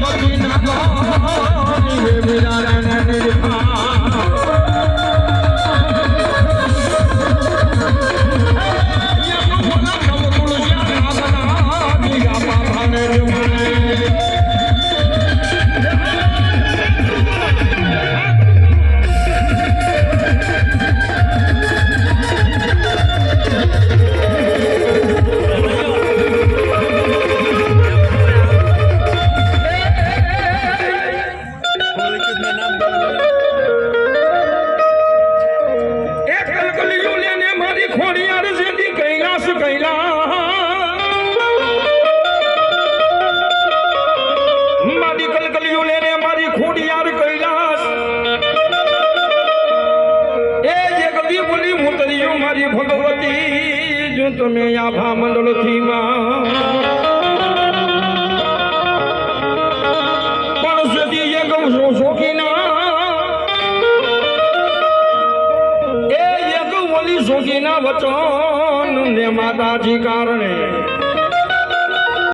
কঠিন એ કલકલીઓ લેને મારી ખોડી અરજી કૈલાસ કૈલાસ મારી કલકલીઓ લેને મારી ખોડી યાર એ જે બોલી મુતરીઓ મારી ભગવતી જો તમે આભા મંડળથી માં શોખીના વચન ને માતાજી કારણે